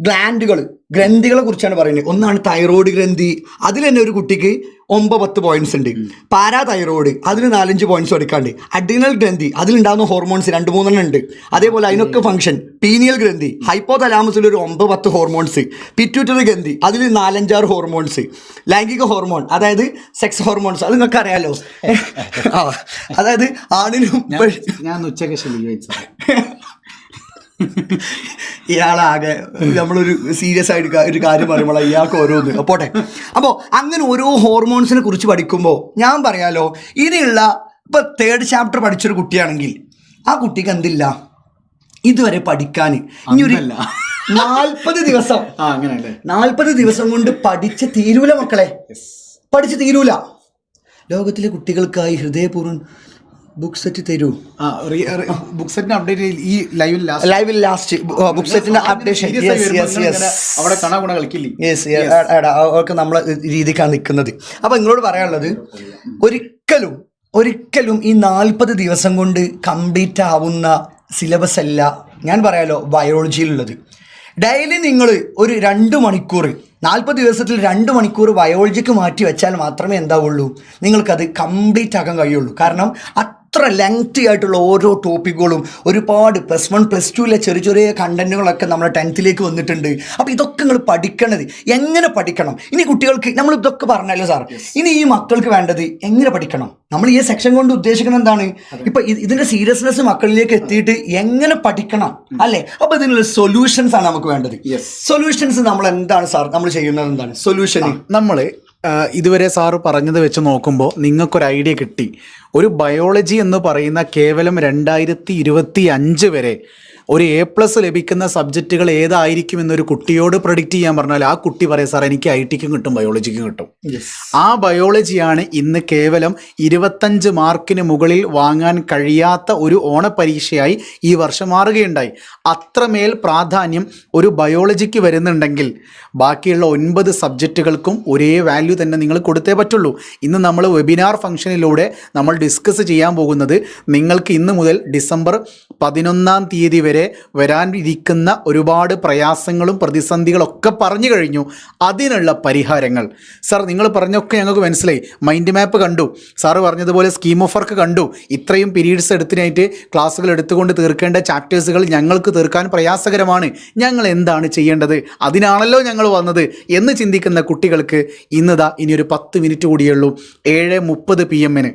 ഗ്ലാൻഡുകൾ ഗ്രന്ഥികളെ കുറിച്ചാണ് പറയുന്നത്. ഒന്നാണ് തൈറോയ്ഡ് ഗ്രന്ഥി. അതിൽ തന്നെ ഒരു കുട്ടിക്ക് ഒമ്പത് പത്ത് പോയിന്റ്സ് ഉണ്ട്. പാരാ തൈറോയ്ഡ് അതിന് നാലഞ്ച് പോയിന്റ്സ് എടുക്കാണ്ട്. അഡ്രിനൽ ഗ്രന്ഥി അതിലുണ്ടാകുന്ന ഹോർമോൺസ് രണ്ട് മൂന്നെണ്ണം ഉണ്ട്. അതേപോലെ അതിനൊക്കെ ഫംഗ്ഷൻ പീനിയൽ ഗ്രന്ഥി ഹൈപ്പോ തലാമസിൽ ഒരു ഒമ്പത് പത്ത് ഹോർമോൺസ് പിറ്റ്യൂട്ടറി ഗ്രന്ഥി അതിൽ നാലഞ്ചാറ് ഹോർമോൺസ് ലൈംഗിക ഹോർമോൺ അതായത് സെക്സ് ഹോർമോൺസ് അത് നിങ്ങൾക്ക് അറിയാലോ. അതായത് ആണിനും ഞാൻ ഉച്ചയ്ക്ക് ഉച്ചയ്ക്ക് ഇയാളാകെ നമ്മളൊരു സീരിയസ് ആയിട്ട് ഒരു കാര്യം പറയുമ്പോൾ ഇയാൾക്ക് ഓരോന്ന്. പോട്ടെ. അപ്പോൾ അങ്ങനെ ഓരോ ഹോർമോൺസിനെ കുറിച്ച് പഠിക്കുമ്പോൾ ഞാൻ പറയാലോ ഇനിയുള്ള ഇപ്പൊ തേർഡ് ചാപ്റ്റർ പഠിച്ചൊരു കുട്ടിയാണെങ്കിൽ ആ കുട്ടിക്ക് എന്തില്ല? ഇതുവരെ പഠിക്കാൻ ഇനി ഒരു നാൽപ്പത് ദിവസം. നാൽപ്പത് ദിവസം കൊണ്ട് പഠിച്ച് തീരൂല മക്കളെ. പഠിച്ച് തീരൂല. ലോകത്തിലെ കുട്ടികൾക്കായി ഹൃദയപൂർവം ബുക്ക് സെറ്റ് തരൂ. ബുക്ക് സെറ്റിന്റെ അപ്ഡേറ്റ് ഈ ലൈവിൽ ലാസ്റ്റ് ലൈവിൽ ലാസ്റ്റ് ബുക്ക് സെറ്റിന്റെ അപ്ഡേഷൻ അവിടെ കണ ഗുണ കളിക്കില്ലേ? യെസ് അവർക്ക് നമ്മളെ രീതിക്കാണ് നിൽക്കുന്നത് അപ്പോൾ നിങ്ങളോട് പറയാനുള്ളത് ഒരിക്കലും ഒരിക്കലും ഈ നാൽപ്പത് ദിവസം കൊണ്ട് കംപ്ലീറ്റ് ആവുന്ന സിലബസ് അല്ല ഞാൻ പറയാലോ ബയോളജിയിലുള്ളത് ഡെയിലി നിങ്ങൾ ഒരു രണ്ട് മണിക്കൂർ നാൽപ്പത് ദിവസത്തിൽ രണ്ട് മണിക്കൂർ ബയോളജിക്ക് മാറ്റി വെച്ചാൽ മാത്രമേ എന്താവുള്ളൂ. നിങ്ങൾക്കത് കംപ്ലീറ്റ് ആക്കാൻ കഴിയുള്ളൂ. കാരണം അത്ര ലെങ്തി ആയിട്ടുള്ള ഓരോ ടോപ്പിക്കുകളും ഒരുപാട് പ്ലസ് വൺ പ്ലസ് ടുവിലെ ചെറിയ ചെറിയ കണ്ടന്റുകളൊക്കെ നമ്മുടെ ടെൻത്തിലേക്ക് വന്നിട്ടുണ്ട്. അപ്പോൾ ഇതൊക്കെ നിങ്ങൾ പഠിക്കണത് എങ്ങനെ പഠിക്കണം? ഇനി കുട്ടികൾക്ക് നമ്മൾ ഇതൊക്കെ പറഞ്ഞല്ലോ സാർ ഇനി ഈ മക്കൾക്ക് വേണ്ടത് എങ്ങനെ പഠിക്കണം? നമ്മൾ ഈ സെക്ഷൻ കൊണ്ട് ഉദ്ദേശിക്കുന്നത് എന്താണ്? ഇപ്പൊ ഇതിന്റെ സീരിയസ്നെസ് മക്കളിലേക്ക് എത്തിയിട്ട് എങ്ങനെ പഠിക്കണം അല്ലേ? അപ്പൊ ഇതിനുള്ള സൊല്യൂഷൻസ് ആണ് നമുക്ക് വേണ്ടത്. സൊല്യൂഷൻസ് നമ്മൾ എന്താണ് സാർ നമ്മൾ ചെയ്യുന്നത് എന്താണ്? സൊല്യൂഷൻ നമ്മൾ ഇതുവരെ സാറ് പറഞ്ഞത് വെച്ച് നോക്കുമ്പോൾ നിങ്ങൾക്കൊരു ഐഡിയ കിട്ടി. ഒരു ബയോളജി എന്ന് പറയുന്ന കേവലം രണ്ടായിരത്തി ഇരുപത്തി അഞ്ച് വരെ ഒരു എ പ്ലസ് ലഭിക്കുന്ന സബ്ജക്റ്റുകൾ ഏതായിരിക്കും എന്നൊരു കുട്ടിയോട് പ്രഡിക്റ്റ് ചെയ്യാൻ പറഞ്ഞാൽ ആ കുട്ടി പറയും സാർ എനിക്ക് ഐ ടിക്കും കിട്ടും ബയോളജിക്കും കിട്ടും. ആ ബയോളജിയാണ് ഇന്ന് കേവലം ഇരുപത്തഞ്ച് മാർക്കിന് മുകളിൽ വാങ്ങാൻ കഴിയാത്ത ഒരു ഓണപരീക്ഷയായി ഈ വർഷം മാറുകയുണ്ടായി. അത്രമേൽ പ്രാധാന്യം ഒരു ബയോളജിക്ക് വരുന്നുണ്ടെങ്കിൽ ബാക്കിയുള്ള ഒൻപത് സബ്ജക്റ്റുകൾക്കും ഒരേ വാല്യൂ തന്നെ നിങ്ങൾ കൊടുത്തേ പറ്റുള്ളൂ. ഇന്ന് നമ്മൾ വെബിനാർ ഫംഗ്ഷനിലൂടെ നമ്മൾ ഡിസ്കസ് ചെയ്യാൻ പോകുന്നത് നിങ്ങൾക്ക് ഇന്ന് മുതൽ ഡിസംബർ പതിനൊന്നാം തീയതി വരെ വരാനിരിക്കുന്ന ഒരുപാട് പ്രയാസങ്ങളും പ്രതിസന്ധികളൊക്കെ പറഞ്ഞു കഴിഞ്ഞു. അതിനുള്ള പരിഹാരങ്ങൾ. സാർ നിങ്ങൾ പറഞ്ഞൊക്കെ ഞങ്ങൾക്ക് മനസ്സിലായി. മൈൻഡ് മാപ്പ് കണ്ടു. സാറ് പറഞ്ഞതുപോലെ സ്കീം ഓഫ് വർക്ക് കണ്ടു. ഇത്രയും പീരീഡ്സ് എടുത്തിനായിട്ട് ക്ലാസ്സുകൾ എടുത്തുകൊണ്ട് തീർക്കേണ്ട ചാപ്റ്റേഴ്സുകൾ ഞങ്ങൾക്ക് തീർക്കാൻ പ്രയാസകരമാണ്. ഞങ്ങൾ എന്താണ് ചെയ്യേണ്ടത്? അതിനാണല്ലോ ഞങ്ങൾ വന്നത് എന്ന് ചിന്തിക്കുന്ന കുട്ടികൾക്ക് ഇന്നതാ ഇനി ഒരു പത്ത് മിനിറ്റ് കൂടിയുള്ളൂ. ഏഴ് മുപ്പത് പി എമ്മിന്.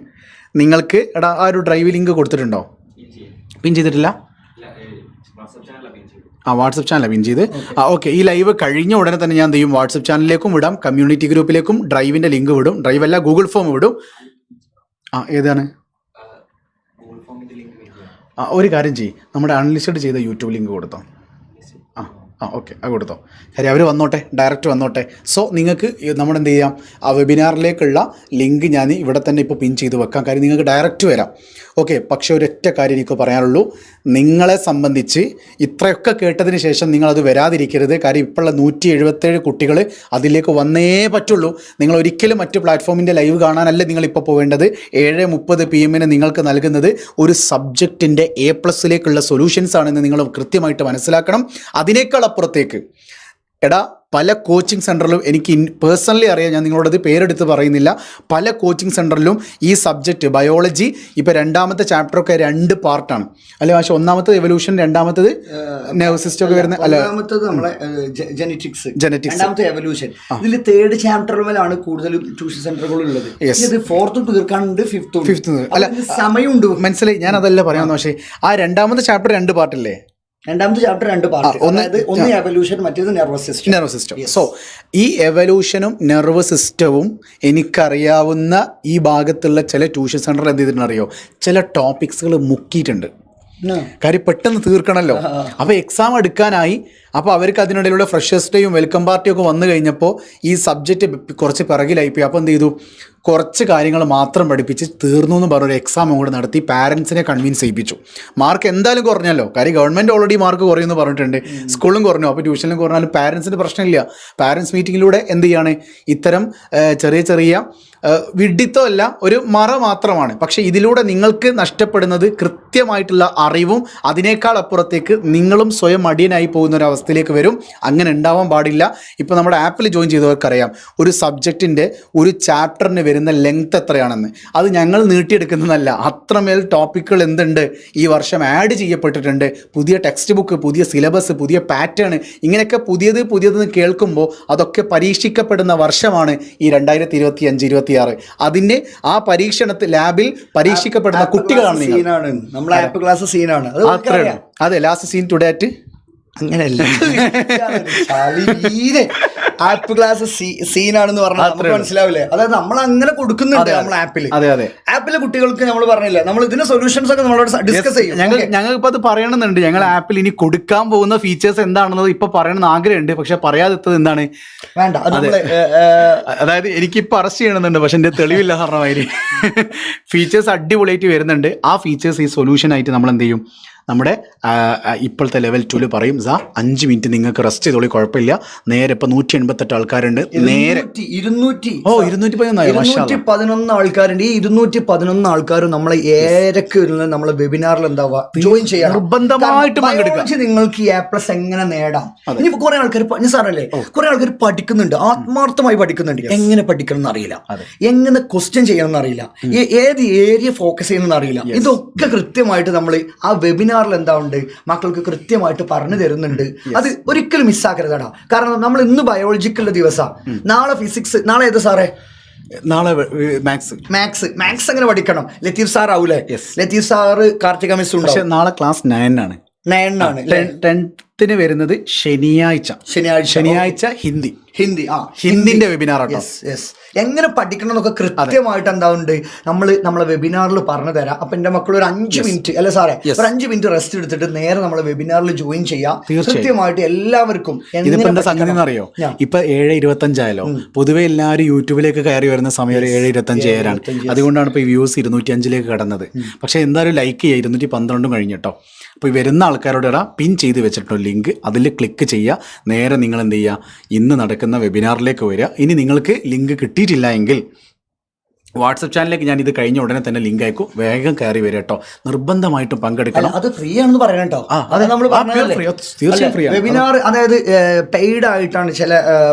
നിങ്ങൾക്ക് എടാ ആ ഒരു ഡ്രൈവ് ലിങ്ക് കൊടുത്തിട്ടുണ്ടോ? പിൻ ചെയ്തിട്ടില്ല? ആ വാട്സപ്പ് ചാനൽ പിൻ ചെയ്ത്. ആ ഓക്കെ ഈ ലൈവ് കഴിഞ്ഞ ഉടനെ തന്നെ ഞാൻ എന്ത് ചെയ്യും വാട്സപ്പ് ചാനലിലേക്കും വിടാം കമ്മ്യൂണിറ്റി ഗ്രൂപ്പിലേക്കും ഡ്രൈവിന്റെ ലിങ്ക് വിടും. ഡ്രൈവ് അല്ല ഗൂഗിൾ ഫോം വിടും. ആ ഏതാണ്? ഒരു കാര്യം ചെയ്യും. നമ്മുടെ അൺലിസ്റ്റഡ് ചെയ്ത യൂട്യൂബ് ലിങ്ക് കൊടുത്തോ. ആ ഓക്കെ അത് കൊടുത്തോ. ശരി അവർ വന്നോട്ടെ ഡയറക്റ്റ് വന്നോട്ടെ. സോ നിങ്ങൾക്ക് നമ്മൾ എന്ത് ചെയ്യാം ആ വെബിനാറിലേക്കുള്ള ലിങ്ക് ഞാൻ ഇവിടെ തന്നെ ഇപ്പോൾ പിൻ ചെയ്ത് വെക്കാം. കാര്യം നിങ്ങൾക്ക് ഡയറക്റ്റ് വരാം. ഓക്കെ പക്ഷേ ഒരൊറ്റ കാര്യം എനിക്ക് പറയാനുള്ളൂ. നിങ്ങളെ സംബന്ധിച്ച് ഇത്രയൊക്കെ കേട്ടതിന് ശേഷം നിങ്ങളത് വരാതിരിക്കരുത്. കാര്യം ഇപ്പോഴുള്ള നൂറ്റി എഴുപത്തേഴ് കുട്ടികൾ അതിലേക്ക് വന്നേ പറ്റുള്ളൂ. നിങ്ങൾ ഒരിക്കലും മറ്റു പ്ലാറ്റ്ഫോമിന്റെ ലൈവ് കാണാനല്ല നിങ്ങളിപ്പോൾ പോവേണ്ടത്. ഏഴ് മുപ്പത് പി എമ്മിന് നിങ്ങൾക്ക് നൽകുന്നത് ഒരു സബ്ജക്റ്റിന്റെ എ പ്ലസിലേക്കുള്ള സൊല്യൂഷൻസ് ആണെന്ന് നിങ്ങൾ കൃത്യമായിട്ട് മനസ്സിലാക്കണം. അതിനേക്കാൾ അപ്പുറത്തേക്ക്. എടാ പല കോച്ചിങ് സെന്ററിലും എനിക്ക് പേഴ്സണലി അറിയാം ഞാൻ നിങ്ങളോടത് പേരെടുത്ത് പറയുന്നില്ല. പല കോച്ചിങ് സെന്ററിലും ഈ സബ്ജക്റ്റ് ബയോളജി ഇപ്പോൾ രണ്ടാമത്തെ ചാപ്റ്ററൊക്കെ രണ്ട് പാർട്ടാണ് അല്ലെ പക്ഷേ ഒന്നാമത്തെ എവല്യൂഷൻ രണ്ടാമത്തത് നെർവ് സിസ്റ്റം ഒക്കെ വരുന്ന അല്ല. ഒന്നാമത്തത് നമ്മളെ ജനറ്റിക്സ് Genetics. രണ്ടാമത്തെ എവല്യൂഷൻ ഇതിൽ തേർഡ് ചാപ്റ്ററിലാണ് കൂടുതൽ ട്യൂഷൻ സെന്ററുകൾ ഉള്ളത്. ഇത് ഫോർത്തും തീർക്കാനുണ്ട് ഫിഫ്ത്തും Fifth അല്ല, സമയമുണ്ട്. മനസ്സിലായി? ഞാൻ അതല്ല പറയാമെന്ന് പക്ഷേ ആ രണ്ടാമത്തെ ചാപ്റ്റർ രണ്ട് പാർട്ടല്ലേ രണ്ടാമത്തെ ചാപ്റ്റർ രണ്ട് പാർട്ട് അതായത് ഒന്ന് എവല്യൂഷൻ മറ്റേത് nervous system nerve system so ഈ എവല്യൂഷനും നെർവ് സിസ്റ്റവും എനിക്കറിയാവുന്ന ഈ ഭാഗത്തുള്ള ചില ട്യൂഷൻ സെന്റർ എന്ത് ചെയ്തിട്ടുണ്ടറിയോ ചില ടോപ്പിക്സുകൾ മുക്കിയിട്ടുണ്ട്. കാര്യം പെട്ടെന്ന് തീർക്കണമല്ലോ അപ്പോൾ എക്സാം എടുക്കാനായി അപ്പോൾ അവർക്ക് അതിനിടയിലുള്ള ഫ്രഷേഴ്സ് ഡേയും വെൽക്കം പാർട്ടിയും ഒക്കെ വന്നു കഴിഞ്ഞപ്പോൾ ഈ സബ്ജക്റ്റ് കുറച്ച് പിറകിലായിപ്പോയി. അപ്പോൾ എന്ത് ചെയ്തു? കുറച്ച് കാര്യങ്ങൾ മാത്രം പഠിപ്പിച്ച് തീർന്നു എന്ന് പറഞ്ഞൊരു എക്സാം കൂടെ നടത്തി പാരൻസിനെ കൺവിൻസ് ചെയ്യിപ്പിച്ചു. മാർക്ക് എന്തായാലും കുറഞ്ഞല്ലോ. കാര്യം ഗവൺമെന്റ് ഓൾറെഡി മാർക്ക് കുറയുമെന്ന് പറഞ്ഞിട്ടുണ്ട്. സ്കൂളും കുറഞ്ഞു. അപ്പോൾ ട്യൂഷനിലും കുറഞ്ഞാലും പാരൻസിന് പ്രശ്നമില്ല. പാരൻസ് മീറ്റിങ്ങിലൂടെ എന്ത് ചെയ്യാണ്? ഇത്തരം ചെറിയ ചെറിയ വിഡിത്തമല്ല ഒരു മറ മാത്രമാണ്. പക്ഷേ ഇതിലൂടെ നിങ്ങൾക്ക് നഷ്ടപ്പെടുന്നത് കൃത്യമായിട്ടുള്ള അറിവും അതിനേക്കാൾ അപ്പുറത്തേക്ക് നിങ്ങളും സ്വയം അടിയനായി പോകുന്ന ഒരു അവസ്ഥയിലേക്ക് വരും. അങ്ങനെ ഉണ്ടാവാൻ പാടില്ല. ഇപ്പോൾ നമ്മുടെ ആപ്പിൽ ജോയിൻ ചെയ്തവർക്കറിയാം. ഒരു സബ്ജക്റ്റിന്റെ ഒരു ചാപ്റ്ററിന് വരുന്ന ലെങ്ത് എത്രയാണെന്ന്. അത് ഞങ്ങൾ നീട്ടിയെടുക്കുന്നതല്ല. അത്രമേൽ ടോപ്പിക്കുകൾ എന്തുണ്ട്? ഈ വർഷം ആഡ് ചെയ്യപ്പെട്ടിട്ടുണ്ട്. പുതിയ ടെക്സ്റ്റ് ബുക്ക് പുതിയ സിലബസ് പുതിയ പാറ്റേൺ ഇങ്ങനെയൊക്കെ പുതിയത് പുതിയതെന്ന് കേൾക്കുമ്പോൾ അതൊക്കെ പരീക്ഷിക്കപ്പെടുന്ന വർഷമാണ് ഈ രണ്ടായിരത്തി ഇരുപത്തി അഞ്ച് ഇരുപത്തി ആറ് അതിന് ആ പരീക്ഷണത്തിൽ ലാബിൽ പരീക്ഷിക്കപ്പെടുന്ന കുട്ടികളാണ് സീനാണ് നമ്മളെ ആപ്പ് ക്ലാസ് സീനാണ് അത് ലാസ്റ്റ് സീൻ ടുഡേറ്റ് അങ്ങനെയല്ല. [laughs] ആപ്പ് ക്ലാസ് സീനാണെന്ന് പറഞ്ഞാൽ നമുക്ക് മനസ്സിലാവില്ലേ? അതായത് നമ്മൾ അങ്ങനെ കൊടുക്കുന്നുണ്ട് നമ്മൾ ആപ്പിൽ അതെ അതെ. ആപ്പിലെ കുട്ടികൾക്ക് നമ്മൾ പറഞ്ഞില്ല നമ്മൾ ഇതിന്റെ സൊല്യൂഷൻസ് ഒക്കെ നമ്മളോട് ഡിസ്കസ് ചെയ്യും. ഞങ്ങൾ ഞങ്ങൾക്ക് അത് പറയണമെന്നുണ്ട്. ഞങ്ങൾ ആപ്പിൽ ഇനി കൊടുക്കാൻ പോകുന്ന ഫീച്ചേഴ്സ് എന്താണെന്നത് ഇപ്പൊ പറയണമെന്ന് ആഗ്രഹമുണ്ട്. പക്ഷെ പറയാതെത്തത് എന്താണ്? വേണ്ട അതായത് എനിക്ക് എനിക്കിപ്പോൾ അറസ്റ്റ് ചെയ്യണമെന്നുണ്ട്. പക്ഷെ എന്റെ തെളിവില്ല കാരണമായിരി ഫീച്ചേഴ്സ് [laughs] അടിപൊളിയായിട്ട് വരുന്നുണ്ട്. ആ ഫീച്ചേഴ്സ് ഈ സൊല്യൂഷൻ ആയിട്ട് നമ്മൾ എന്ത് ചെയ്യും? നമ്മുടെ ഇപ്പോഴത്തെ ലെവൽ ടൂൽ പറയും സാ അഞ്ച് മിനിറ്റ് നിങ്ങൾക്ക് റെസ്റ്റ് ചെയ്തോളി കുഴപ്പമില്ല. നേരെ ഇപ്പൊ നൂറ്റി എൺപത്തെട്ട് ആൾക്കാരുണ്ട്. നേരെ ഇരുന്നൂറ്റി ഓ ഇരുന്നൂറ്റി ഇരുന്നൂറ്റി പതിനൊന്ന് ആൾക്കാരുണ്ട്. ഈ ഇരുന്നൂറ്റി പതിനൊന്ന് ആൾക്കാർ നമ്മളെ ഏരക്ക് നമ്മളെ വെബിനാറിൽ എന്താവാ ജോയിൻ ചെയ്യാം നിർബന്ധമായിട്ട് പങ്കെടുക്കുക. നിങ്ങൾക്ക് എ പ്ലസ് എങ്ങനെ നേടാം? ഇനി കുറെ ആൾക്കാർ സാറല്ലേ കുറെ ആൾക്കാർ പഠിക്കുന്നുണ്ട്. ആത്മാർത്ഥമായി പഠിക്കുന്നുണ്ട്. എങ്ങനെ പഠിക്കണം എന്നറിയില്ല. എങ്ങനെ ക്വസ്റ്റ്യൻ ചെയ്യണം എന്നറിയില്ല. ഏത് ഏരിയ ഫോക്കസ് ചെയ്യണം എന്നറിയില്ല. ഇതൊക്കെ കൃത്യമായിട്ട് നമ്മൾ ആ വെബിനാറിൽ എന്താ ഉണ്ട് മക്കൾക്ക് കൃത്യമായിട്ട് പറഞ്ഞു തരുന്നുണ്ട്. അത് ഒരിക്കലും മിസ്സാക്കരുതടാ കാരണം നമ്മൾ ഇന്ന് ബയോളജിക്കുള്ള ദിവസമാണ് നാളെ ഫിസിക്സ് നാളെ ഏത് സാറേ? നാളെ മാത്സ് മാത്സ് മാത്സ് അങ്ങനെ പഠിക്കണം. ലത്തീഫ് സാർ ആവൂലേ ലത്തീഫ് സാറ് കാർത്തിക മിസ് പക്ഷെ നാളെ ക്ലാസ് നയൻ ആണ്. നയനാണ് ടെൻത്തിന് വരുന്നത് ശനിയാഴ്ച. ശനിയാഴ്ച. ശനിയാഴ്ച ഹിന്ദി. ഹിന്ദി. ആ ഹിന്ദിന്റെ വെബിനാർ യെസ് യെസ് എങ്ങനെ പഠിക്കണം എന്നൊക്കെ കൃത്യമായിട്ട് എന്താവുണ്ട്? നമ്മൾ നമ്മളെ വെബിനാറിൽ പറഞ്ഞു തരാം. അപ്പൊ എന്റെ മക്കൾ ഒരു അഞ്ച് മിനിറ്റ് അല്ലെ സാറേ? ഒരു അഞ്ച് മിനിറ്റ് റെസ്റ്റ് എടുത്തിട്ട് നേരെ നമ്മളെ വെബിനാറിൽ ജോയിൻ ചെയ്യാം. കൃത്യമായിട്ട് എല്ലാവർക്കും ഇതിപ്പോ എന്താ സംഗതി ഞാൻ. ഇപ്പൊ ഏഴ് ഇരുപത്തഞ്ചായാലോ പൊതുവെ എല്ലാവരും യൂട്യൂബിലേക്ക് കയറി വരുന്ന സമയം ഒരു ഏഴ് ഇരുപത്തഞ്ച് ഏഴാണ് അതുകൊണ്ടാണ് ഇപ്പൊ വ്യൂസ് ഇരുന്നൂറ്റി അഞ്ചിലേക്ക് കടന്നത്. പക്ഷെ എന്തായാലും ലൈക്ക് ചെയ്യുക. ഇരുന്നൂറ്റി പന്ത്രണ്ടും കഴിഞ്ഞിട്ടോ അപ്പോൾ വരുന്ന ആൾക്കാരോട് ഇടാ പിൻ ചെയ്ത് വെച്ചിട്ടുള്ള ലിങ്ക് അതിൽ ക്ലിക്ക് ചെയ്യുക. നേരെ നിങ്ങൾ എന്ത് ചെയ്യുക? ഇന്ന് നടക്കുന്ന വെബിനാറിലേക്ക് വരിക. ഇനി നിങ്ങൾക്ക് ലിങ്ക് കിട്ടിയിട്ടില്ല എങ്കിൽ വാട്സപ്പ് ചാനലിലേക്ക് ഞാൻ ഇത് കഴിഞ്ഞ ഉടനെ തന്നെ ലിങ്ക് അയക്കും. വേഗം കയറി വരിക കേട്ടോ. നിർബന്ധമായിട്ടും പങ്കെടുക്കണം. അത് ഫ്രീ ആണെന്ന് പറയണം കേട്ടോ. അത് നമ്മൾ. തീർച്ചയായും. വെബിനാർ അതായത് പെയ്ഡ് ആയിട്ടാണ് ചില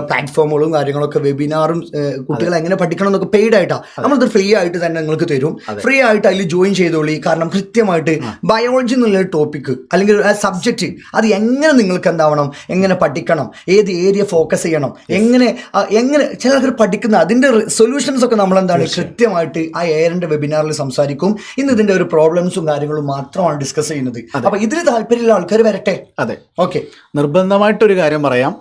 പ്ലാറ്റ്ഫോമുകളും കാര്യങ്ങളൊക്കെ വെബിനാറും കുട്ടികൾ എങ്ങനെ പഠിക്കണം എന്നൊക്കെ പെയ്ഡ് ആയിട്ടാണ് നമ്മളത് ഫ്രീ ആയിട്ട് തന്നെ നിങ്ങൾക്ക് തരും. ഫ്രീ ആയിട്ട് അതിൽ ജോയിൻ ചെയ്തോളി. കാരണം കൃത്യമായിട്ട് ബയോളജി എന്നുള്ള ടോപ്പിക്ക് അല്ലെങ്കിൽ സബ്ജക്റ്റ് അത് എങ്ങനെ നിങ്ങൾക്ക് എന്താവണം എങ്ങനെ പഠിക്കണം ഏത് ഏരിയ ഫോക്കസ് ചെയ്യണം എങ്ങനെ എങ്ങനെ ചിലർ പഠിക്കുന്ന അതിന്റെ സൊല്യൂഷൻസ് ഒക്കെ നമ്മൾ എന്താണ് കൃത്യമായിട്ട് ആ എയറിന്റെ വെബിനാറിൽ സംസാരിക്കും. ഇന്ന് ഇതിന്റെ ഒരു പ്രോബ്ലംസും കാര്യങ്ങളും മാത്രമാണ് ഡിസ്കസ് ചെയ്യുന്നത്. അപ്പൊ ഇതിൽ താല്പര്യമുള്ള ആൾക്കാർ വരട്ടെ? അതെ. ഓക്കെ നിർബന്ധമായിട്ടൊരു കാര്യം പറയാം.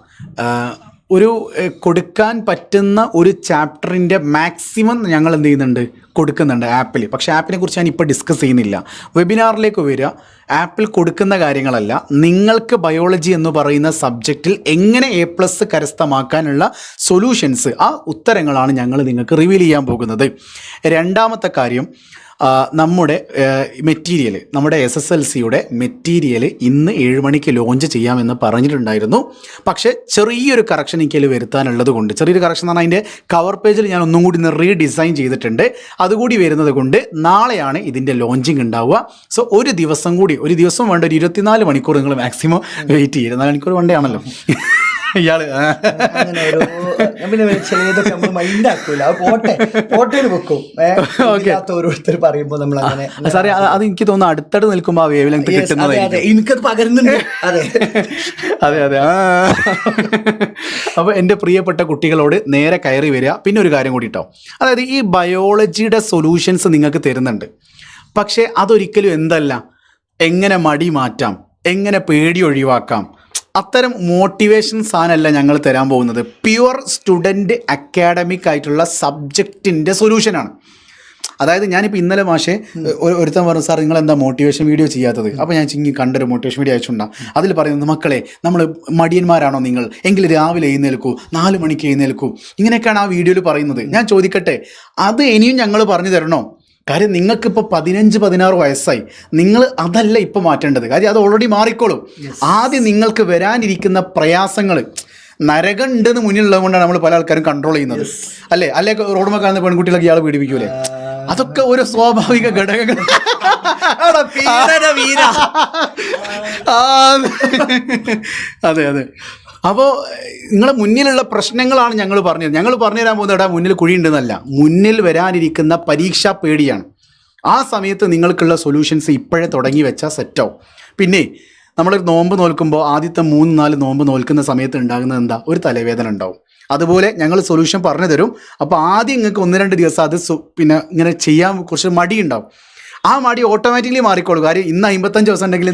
ഒരു കൊടുക്കാൻ പറ്റുന്ന ഒരു ചാപ്റ്ററിന്റെ മാക്സിമം ഞങ്ങൾ എന്ത് ചെയ്യുന്നുണ്ട്? കൊടുക്കുന്നുണ്ട് ആപ്പിൽ. പക്ഷേ ആപ്പിനെ കുറിച്ച് ഞാൻ ഇപ്പോൾ ഡിസ്കസ് ചെയ്യുന്നില്ല. വെബിനാറിലേക്ക് വരിക. ആപ്പിൽ കൊടുക്കുന്ന കാര്യങ്ങളല്ല. നിങ്ങൾക്ക് ബയോളജി എന്ന് പറയുന്ന സബ്ജക്റ്റിൽ എങ്ങനെ എ പ്ലസ് കരസ്ഥമാക്കാനുള്ള സൊല്യൂഷൻസ് ആ ഉത്തരങ്ങളാണ് ഞങ്ങൾ നിങ്ങൾക്ക് റിവീൽ ചെയ്യാൻ പോകുന്നത്. രണ്ടാമത്തെ കാര്യം നമ്മുടെ മെറ്റീരിയൽ നമ്മുടെ എസ് എസ് എൽ സിയുടെ മെറ്റീരിയൽ ഇന്ന് ഏഴ് മണിക്ക് ലോഞ്ച് ചെയ്യാമെന്ന് പറഞ്ഞിട്ടുണ്ടായിരുന്നു. പക്ഷേ ചെറിയൊരു കറക്ഷൻ എനിക്ക് അതിൽ വരുത്താനുള്ളത് കൊണ്ട് ചെറിയൊരു കറക്ഷൻ എന്ന് പറഞ്ഞാൽ അതിന്റെ കവർ പേജിൽ ഞാൻ ഒന്നും കൂടി റീഡിസൈൻ ചെയ്തിട്ടുണ്ട്. അതുകൂടി വരുന്നത് കൊണ്ട് നാളെയാണ് ഇതിന്റെ ലോഞ്ചിങ് ഉണ്ടാവുക. സോ ഒരു ദിവസം കൂടി ഒരു ദിവസം വേണ്ട ഒരു ഇരുപത്തിനാല് മണിക്കൂർ നിങ്ങൾ മാക്സിമം വെയിറ്റ് ചെയ്യും. ഇരുപത്തിനാല് മണിക്കൂർ വേണ്ടേ ഇയാൾ അങ്ങനെ ഓരോ പിന്നെ ചിലതൊക്കെ നമ്മൾ മൈൻഡ് ആക്കൂല. അത് പോട്ടെ പോട്ടേന്ന് വെക്കും. ഓരോരുത്തർ പറയുമ്പോ നമ്മൾ അങ്ങനെ സാറേ അത് എനിക്ക് തോന്നുന്നു അടുത്തടുത്ത് നിൽക്കുമ്പോൾ ആ വേവ് ലെങ്ത് അതെ എനിക്കത് പകരുന്നുണ്ട്. അതെ. അതെ അതെ. അപ്പോൾ എന്റെ പ്രിയപ്പെട്ട കുട്ടികളോട് നേരെ കയറി വരിക. പിന്നെ ഒരു കാര്യം കൂടി കേട്ടോ അതായത് ഈ ബയോളജിയുടെ സൊല്യൂഷൻസ് നിങ്ങൾക്ക് തരുന്നുണ്ട്. പക്ഷേ അതൊരിക്കലും എന്തല്ല? എങ്ങനെ മടി മാറ്റാം? എങ്ങനെ പേടി ഒഴിവാക്കാം? അത്തരം മോട്ടിവേഷൻ സാധനമല്ല ഞങ്ങൾ തരാൻ പോകുന്നത്. പ്യുവർ സ്റ്റുഡന്റ് അക്കാഡമിക് ആയിട്ടുള്ള സബ്ജക്റ്റിന്റെ സൊല്യൂഷനാണ് അതായത് ഞാനിപ്പോൾ ഇന്നലെ മാഷെ ഒരു- ഒരുത്തൻ പറഞ്ഞു സാർ നിങ്ങൾ എന്താ മോട്ടിവേഷൻ വീഡിയോ ചെയ്യാത്തത്? അപ്പോൾ ഞാൻ ചിങ്ങി കണ്ടൊരു മോട്ടിവേഷൻ വീഡിയോ അയച്ചിട്ടുണ്ടാകും അതിൽ പറയുന്നത് മക്കളെ നമ്മൾ മടിയന്മാരാണോ നിങ്ങൾ? എങ്കിൽ രാവിലെ എഴുന്നേൽക്കൂ നാല് മണിക്ക് എഴുന്നേൽക്കൂ. ഇങ്ങനെയൊക്കെയാണ് ആ വീഡിയോയിൽ പറയുന്നത്. ഞാൻ ചോദിക്കട്ടെ അത് ഇനിയും ഞങ്ങൾ പറഞ്ഞു തരണോ? കാര്യം നിങ്ങൾക്കിപ്പോൾ പതിനഞ്ച് പതിനാറ് വയസ്സായി. നിങ്ങൾ അതല്ല ഇപ്പോൾ മാറ്റേണ്ടത്. കാര്യം അത് ഓൾറെഡി മാറിക്കോളും. ആദ്യം നിങ്ങൾക്ക് വരാനിരിക്കുന്ന പ്രയാസങ്ങൾ നരകം ഉണ്ടെന്ന് മുന്നിലുള്ളത് കൊണ്ടാണ് നമ്മൾ പല ആൾക്കാരും കൺട്രോൾ ചെയ്യുന്നത്. അല്ലേ? അല്ലെ റോഡുമ കാണുന്ന പെൺകുട്ടികളൊക്കെ ഇയാൾ പീഡിപ്പിക്കൂലേ? അതൊക്കെ ഒരു സ്വാഭാവിക ഘടകങ്ങൾ അതെ അതെ. അപ്പോൾ നിങ്ങളുടെ മുന്നിലുള്ള പ്രശ്നങ്ങളാണ് ഞങ്ങൾ പറഞ്ഞത്. ഞങ്ങൾ പറഞ്ഞു തരാൻ പോകുന്നത് എടാ മുന്നിൽ കുഴിയുണ്ടെന്നല്ല. മുന്നിൽ വരാനിരിക്കുന്ന പരീക്ഷാ പേടിയാണ്. ആ സമയത്ത് നിങ്ങൾക്കുള്ള സൊല്യൂഷൻസ് ഇപ്പോഴേ തുടങ്ങി വെച്ചാൽ സെറ്റാവും പിന്നെ നമ്മൾ നോമ്പ് നോൽക്കുമ്പോൾ ആദ്യത്തെ മൂന്ന് നാല് നോമ്പ് നോൽക്കുന്ന സമയത്ത് ഉണ്ടാകുന്നത് എന്താ? ഒരു തലവേദന ഉണ്ടാവും. അതുപോലെ ഞങ്ങൾ സൊല്യൂഷൻ പറഞ്ഞു തരും അപ്പോൾ ആദ്യം നിങ്ങൾക്ക് ഒന്ന് രണ്ട് ദിവസം അത് പിന്നെ ഇങ്ങനെ ചെയ്യാൻ കുറച്ച് മടിയുണ്ടാവും. ആ മടി ഓട്ടോമാറ്റിക്കലി മാറിക്കോളും. കാര്യം ഇന്ന് അമ്പത്തഞ്ച് ദിവസം ഉണ്ടെങ്കിൽ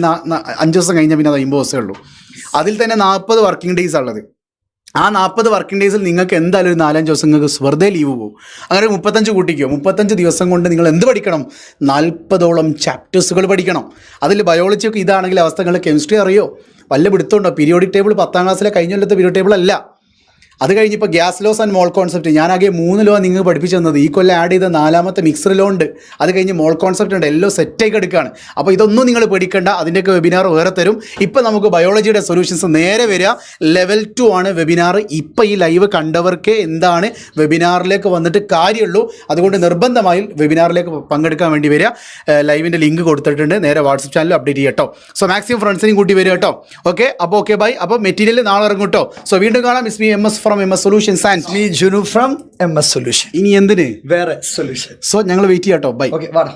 അഞ്ച് ദിവസം കഴിഞ്ഞാൽ പിന്നെ അത് അമ്പത് ദിവസമേ ഉള്ളൂ. അതിൽ തന്നെ നാൽപ്പത് വർക്കിംഗ് ഡേയ്സ് ഉള്ളത് ആ നാൽപ്പത് വർക്കിംഗ് ഡേയ്സിൽ നിങ്ങൾക്ക് എന്തായാലും ഒരു നാലഞ്ച് ദിവസം നിങ്ങൾക്ക് വെറുതെ ലീവ് പോകും അങ്ങനെ മുപ്പത്തഞ്ച് കൂട്ടിക്കോ. മുപ്പത്തഞ്ച് ദിവസം കൊണ്ട് നിങ്ങൾ എന്ത് പഠിക്കണം? നാൽപ്പതോളം ചാപ്റ്റേഴ്സുകൾ പഠിക്കണം. അതിൽ ബയോളജിയൊക്കെ ഇതാണെങ്കിൽ അവസ്ഥകൾ കെമിസ്ട്രി അറിയോ? വല്ല പിടുത്തമുണ്ടോ പീരിയോഡിക് ടേബിൾ പത്താം ക്ലാസ്സിലെ കഴിഞ്ഞ കൊല്ലത്തെ പീരിയോഡിക് ടേബിൾ അല്ല. അത് കഴിഞ്ഞ് ഇപ്പോൾ gas laws and mole concept. ഞാൻ ആകെ മൂന്ന് ലോ നിങ്ങൾ പഠിപ്പിച്ചു തന്നത്. ഈ കൊല്ലം ആഡ് ചെയ്ത നാലാമത്തെ മിക്സർ ലോ ഉണ്ട്. അത് കഴിഞ്ഞ് മോൾ കോൺസെപ്റ്റ് ഉണ്ട്. എല്ലാം സെറ്റായി എടുക്കുകയാണ് അപ്പോൾ ഇതൊന്നും നിങ്ങൾ പേടിക്കേണ്ട. അതിന്റെയൊക്കെ വെബിനാർ വേറെ തരും. ഇപ്പോൾ നമുക്ക് ബയോളജിയുടെ സൊല്യൂഷൻസ് നേരെ വരിക ലെവൽ ടു ആണ് വെബിനാർ ഇപ്പം ഈ ലൈവ് കണ്ടവർക്ക് എന്താണ്? വെബിനാറിലേക്ക് വന്നിട്ട് കാര്യമുള്ളൂ. അതുകൊണ്ട് നിർബന്ധമായും വെബിനാറിലേക്ക് പങ്കെടുക്കാൻ വേണ്ടി വരിക ലൈവിന്റെ ലിങ്ക് കൊടുത്തിട്ടുണ്ട്. നേരെ വാട്സപ്പ് ചാനൽ അപ്ഡേറ്റ് ചെയ്യട്ടോ സോ മാക്സിമം ഫ്രണ്ട്സിനെയും കൂട്ടി വരിക കേട്ടോ. ഓക്കെ അപ്പോൾ ഓക്കെ ബൈ അപ്പോൾ മെറ്റീരിയൽ നാളെ ഇറങ്ങും കേട്ടോ. സോ വീണ്ടും കാണാം. Miss me M S from M S solutions and me Junu from M S solution ഇനി എന്തിന്? വേറെ സൊല്യൂഷൻ സോ ഞങ്ങൾ വെയിറ്റ് ചെയ്യാട്ടോ. ബൈ ഓക്കെ വാടാ.